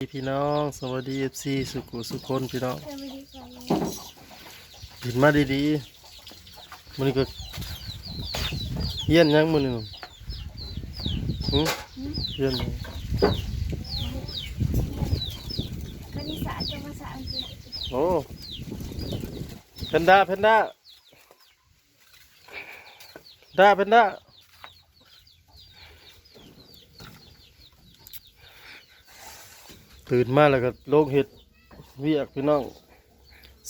พี่น้องสวัสดีเอฟซีสุขุสุคนพี่น้องเออไม่ได้ฟังเลยกินมาดีๆมันก็เยี่ยนยังมันนี่หนูหึเยี่ยนยังคณิตศาสตร์จะภาษาอังกฤษโอ้เพนด้าเพนด้าด้าเพนด้า ตื่นมาแล้วก็โลกเห็ดเวียกพี่น้อง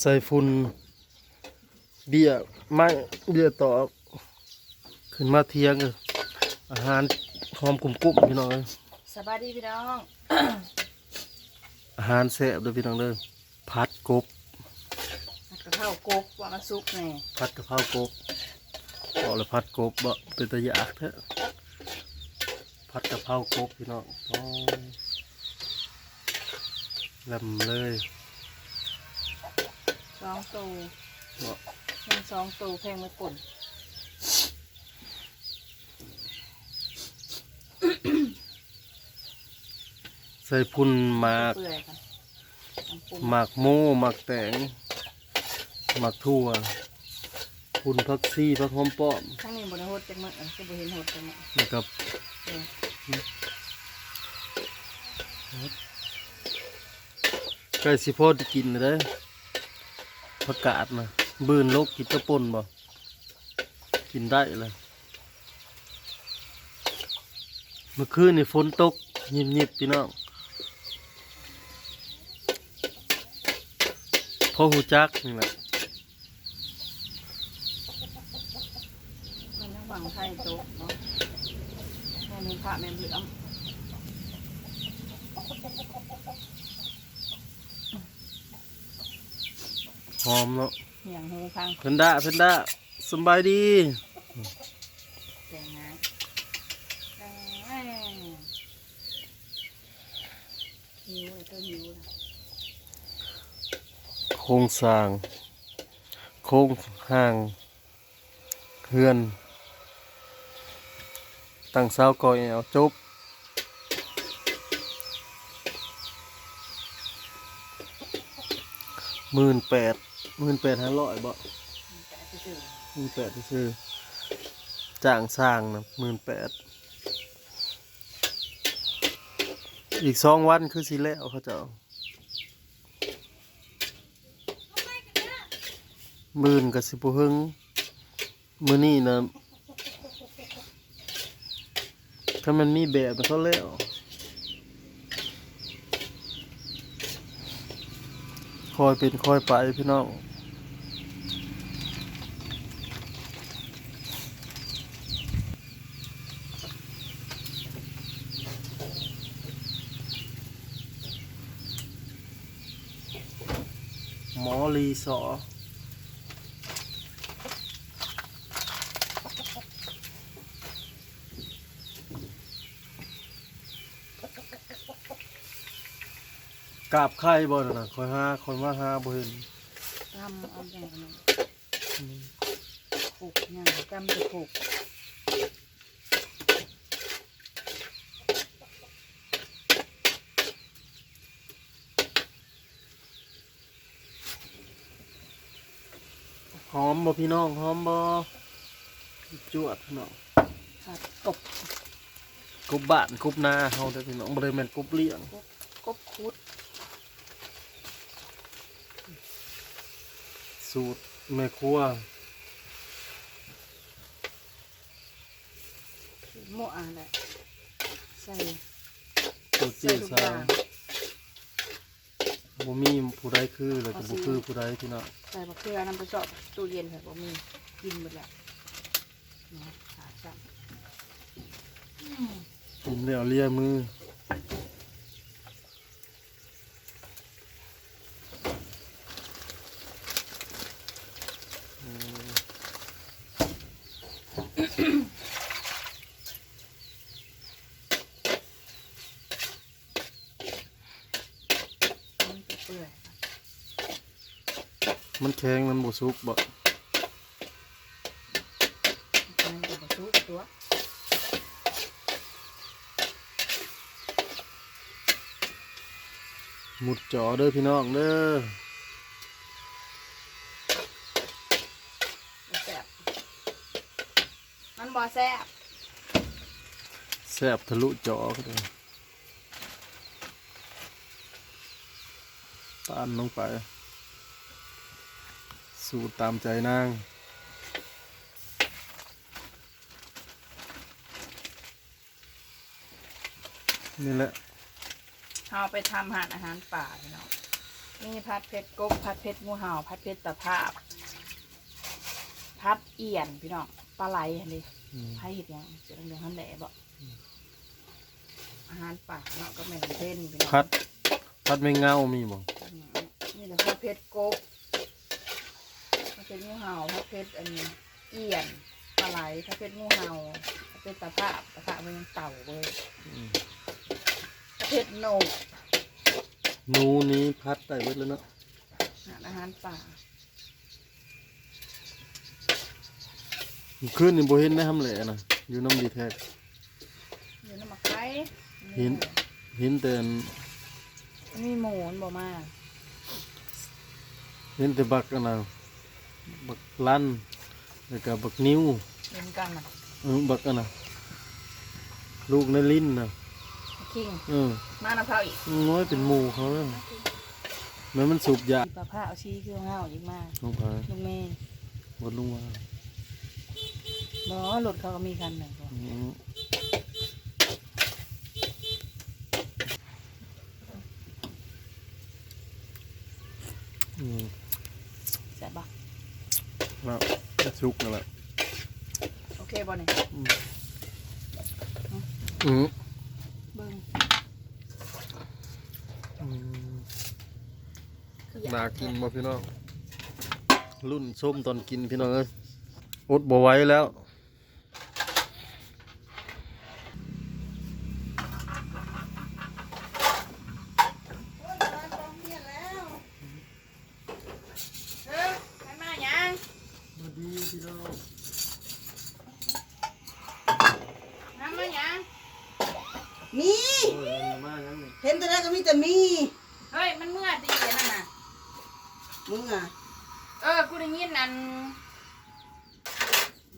ใส่ฝุ่นเบี้ยไม้เบี้ยตอกขึ้นมาเที่ยงเลยอาหารหอมกลุ่มๆพี่น้องเอ้ยสบายดีพี่น้อง อาหารแซ่บเด้วยพี่น้องเด้อผัดกบกระเพรากบว่ามันซุกแน่ผัดกะเพรากบบอกเลยผัดกบบ่เป็นตะยากแท้ผัดกะเพรากบพี่น้องโอ้ ลำเลยสองตูเนาะยังสองตูแพงไม่ปุ่นใส่พุ่นหมากเปื่อยกันน้ำปุ่นหมากโม่หมากแตงหมากทั่ว พุ่นพักซี่พักหอมป้อมทั้งนี้บนหดจังมั้งเออจะบเห็นหดจังมั้งนะครับ เออ กล้สิพอได้กินเลยเด้อผักกาดนะบืนลกกินตะปนบ่กินได้เลยเมื่อคืนนี่ฝนตกยิบๆพี่น้องพอหูจักนี่แหละมันทั้งฝั่งไทยตกเนาะแม่มีพระแม่เหลือม หอมเนาะเหี่ยงหูพังเพนด้าเพนด้าสำบายดีแกงน้ำเอ้ยหิวไอ้ตัวหิวนะโครงสร้าง โครงห่างเฮือน ตั้งเสาก่อยเอาจบหมื่นแปด หมื่นแปดห้าร้อยบ่หมื่นแปดซื้อจ้างสร้างนะหมื่นแปดอีกสองวันคือสิแล้วเขาจะหมื่นกับสิบหึงมือนี่นะถ้ามันมีแบบมันเขาแล้วคอยเป็นคอยไปพี่น้อง หมอรีสอกราบไข่บ่นนะคอยห้าคนว่าห้าบ่เห็นๆทำเอาอย่างนั้นผูกอย่างจำจะผูก บ่พี่น้องหอมบ่จวดพี่น้องผัดกบกบบ้านกบนาเฮาเด้อพี่น้องบ่ได้แม่นกบเลี้ยงกบคุด สูตรแม่ครัวหม้ออะไรใส่สูตรเจ๊ซา บ่มีผู้ใดคือแล้วก็บ่คือผู้ใดพี่น้องใส่มะเขือน้ำไปเจาะตู้เย็นค่ะผมมีกินหมดแล้วเนาะขาจังกินแล้วเลียมืออืม มันจะเปื่อย มันแข็งมันบ่ สุกบ่มันจะบะทุกตัวหมุดจอเด้อพี่น้องเด้อแซ่บมันบ่แซ่บแซ่บทะลุจอก็ได้ตามลงไป สูตรตามใจนางนี่แหละเอาไปทำอาหารอาหารป่าพี่น้องมีผัดเผ็ดกบผัดเผ็ดงูเห่าผัดเผ็ดตะภาพผัดเอียนพี่น้องปลาไหลอันนี้อืมไผเห็ดหยังเสียงเดือดหันแหล่บ่อาหารป่าเนาะก็แม่นเพ่นพี่น้องพัดพัดไม่เงามีบ่อืมนี่แหละผัดเผ็ดกบ ผัดเผ็ดงูเห่าผัดเผ็ดอันนี้เอียนปลาไหลผัดเผ็ดงูเห่าผัดเผ็ดตะภาพตะภาพมันยังเต่าเลยอืมผัดเผ็ดโหนกหนูนี้พัดได้เบิดแล้วเนาะอาหารป่าขึ้นนี่บ่เห็นได้ทำแหล่นะอยู่น้ำดีแท้อยู่น้ำหมักไก่เห็นเห็นแต่อันมันมีหมูมันบ่มาเห็นแต่บักอันน่ะ บักลั่นแล้วก็บักนิ้วเห็นกันน่ะเออบักอันน่ะลูกในลิ้นน่ะคิงเออมาน้ำเผาอีกน้อยเป็นหมู่เขาแล้วแม่มันสูบยาปลาผ้าเอาชี้เครื่องเงาอีกมากลงไปลูกแม่บนลุงว่าบ่รถเขาก็มีคันหนึ่งบ่อืมอืม แซ่บบ่ แล้ว ก็ชุกนั่นแหละโอเคบ่เนี่ยอืมเบิ่งอืมคืออยากน่ากินบ่พี่น้องรุ่นส้มตอนกินพี่น้องเอ้ยอดบ่ไหว้แล้ว เออใครมาหยัง สวัสดีพี่น้องน้ำมาหยังมี โอ้ยมายังนี่เห็นแต่แรกก็มีแต่มี เฮ้ย มันเมื่อตีเลยนั่นน่ะ มึงอะเออ กูได้ยินนั่น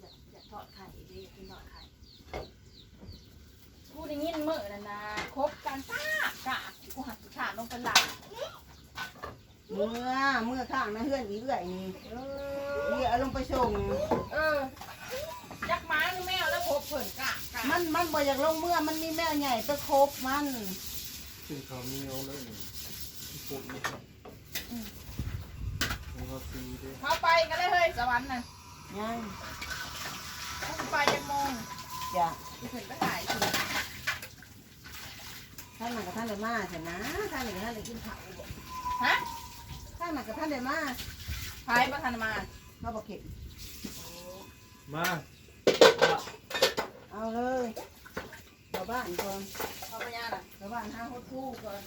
อยากอยากทอดไข่ดิอยากกินทอดไข่ กูได้ยินมื้อนั่นน่ะคบกันตากะกูหักขาดลงไปหลังเมื่อเมื่อข้างนะเพื่อนอีเรื่อยนี่เอ เรีอยเอาลงไปส่ง เออจักหมาหรือแมวแล้วพบเพิ่นกะกะมันมันบ่อยากลงเมื่อมันมีแมวใหญ่ไปครบมันกินข้าวเหนียวเลยนี่ปุ๊บนี่ครับอืมเอาซีเด้อเขาไปกันเลยเฮ้ยสวรรค์น่ะยังกูไปจังโมงจ้ะกูเพิ่นไปถ่ายทีท่านหนักกับท่านเลยมาเถอะนะท่านหนักกับท่านเลยกินข้าวบ่ฮะท่านหนักกับท่านเลยมาไปบ่ทันมาเขาบอกเข็มมาเอาเลยชาวบ้านก่อนเขาไปย่าน่ะชาวบ้านห้าหดคู่ก่อน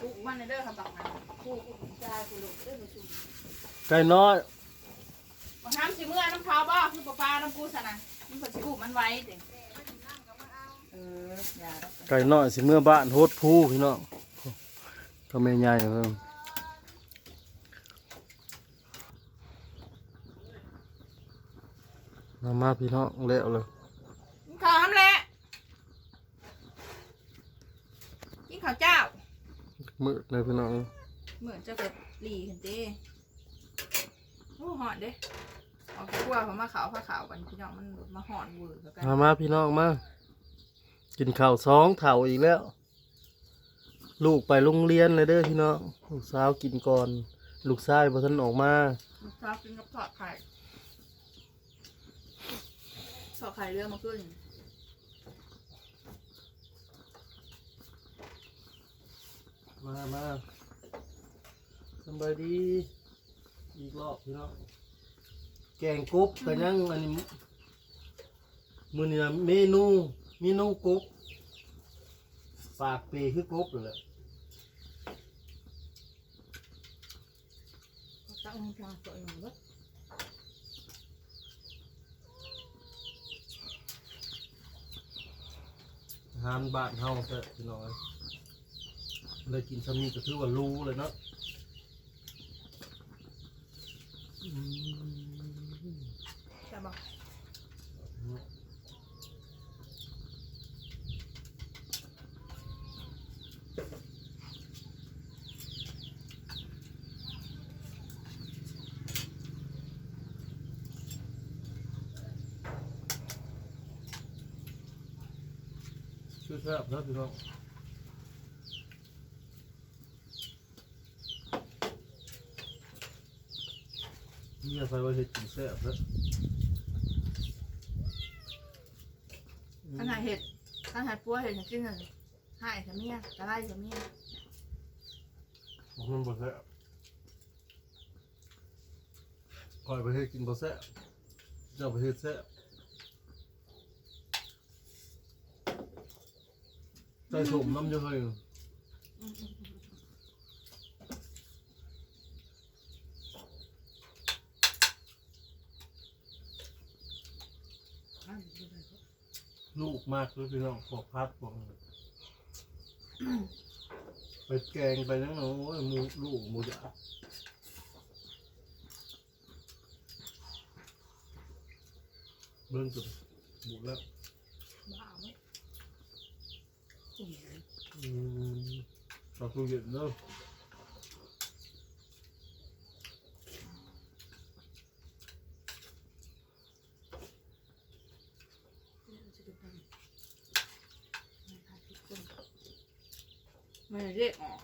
กูมันในเด้อคำตอบมากูกูใจกูลูกเด้อมาชูไก่น้อยบ่ห้ามสิเมื่อน้ำเขาบ่คือปลาปลาน้ำกูซะนะมันเพิ่นสิกูมันไว้เด้เอออย่าดอกไก่น้อยสิเมื่อบ้านโฮดผู้พี่น้องก็ไม่ใหญ่เพิ่ม มามาพี่น้องแล้วเลยกินข้าวทำแหละกินข้าวเจ้ามืดเลยพี่น้องเหมือนจะแบบหลีเห็นเด้โอ้หอนเด้ออกจากกลัวผมมาขาวผ้าขาวกันพี่น้องมันมาหอนเวอร์กับกันมามาพี่น้องมากินข้าวสองเถ่าอีกแล้ว ลูกไปโรงเรียนเลยเด้อพี่น้องลูกสาวกินก่อน ลูกชายพอท่านออกมาชอบกินกับทอดไข่ ทอดไข่เรื่องมาขึ้นมามาสำบายดีอีกรอบพี่น้องแกงกบกันยังอันนี้มือนี่นะเมนูเมนูกบฝากเปคือกบเลยแหละตั้งใจตัวเองเว้ย อาหารบ้านเฮาเถอะพี่น้องได้กินซ้ำนี้ก็ถือว่ารู้เลยเนาะอืมใช่บอก แซ่บนะพี่น้องนี่ใส่ไว้ให้กินแซ่บนะขนาดเห็ดขนาดปัวเห็ดจริงๆเลยหายจะเมียจะไล่จะเมียมันบ่แซ่บคอยไปให้กินบ่แซ่บเจ้าไปเฮ็ดแซ่บ ใส่สมน้ำเยอะเลยลูกมากเลยพี่น้องขอพัดบอกเลยไปแกงไปนั่งโอ้ยมูลูกมูจะเบิ่งจุดหมดแล้วบ้าไหม อืมเอาตู้เย็นเนอะไม่เรียกออก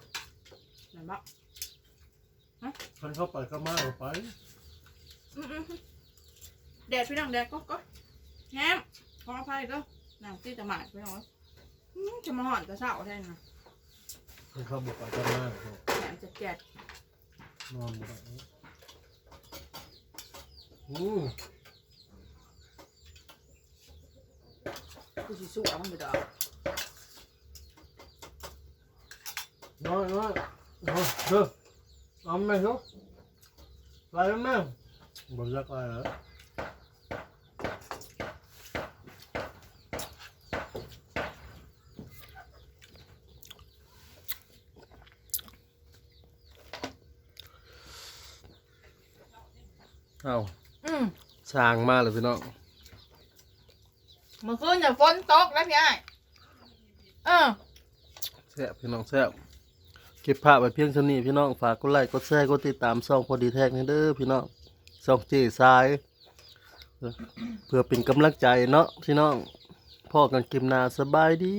ไหนบ้างคันเข้าไปก็มาเอาไปแดดพี่น้องแดดก็ก็แฮมขออภัยก็นางที่จะหมายพี่น้อง อื้อจะมาหอนจะเศร้าแทนนะคันเข้าบุกไปก็มาเอาแถมจะแกดนอนบ่ได้อืมกูสิสู้เอามันไปดอกน้อยน้อยน้อยเด้อเอาไหมครับไปไหมบ่อยากไปเหร เอาอืมช้างมาเลยพี่น้องเมื่อคืนอย่าฝนตกนะพี่ไอ้ายเออ แซ่บพี่น้องแซ่บเก็บภาพไว้เพียงเท่านี้พี่น้องฝากกดไลค์กดแชร์กดติดตามช่องพอดีแท็กนี่เด้อพี่น้องช่องเจสาย เพื่อเป็นกำลังใจเนาะพี่น้องพ่อกันกิมนาสบายดี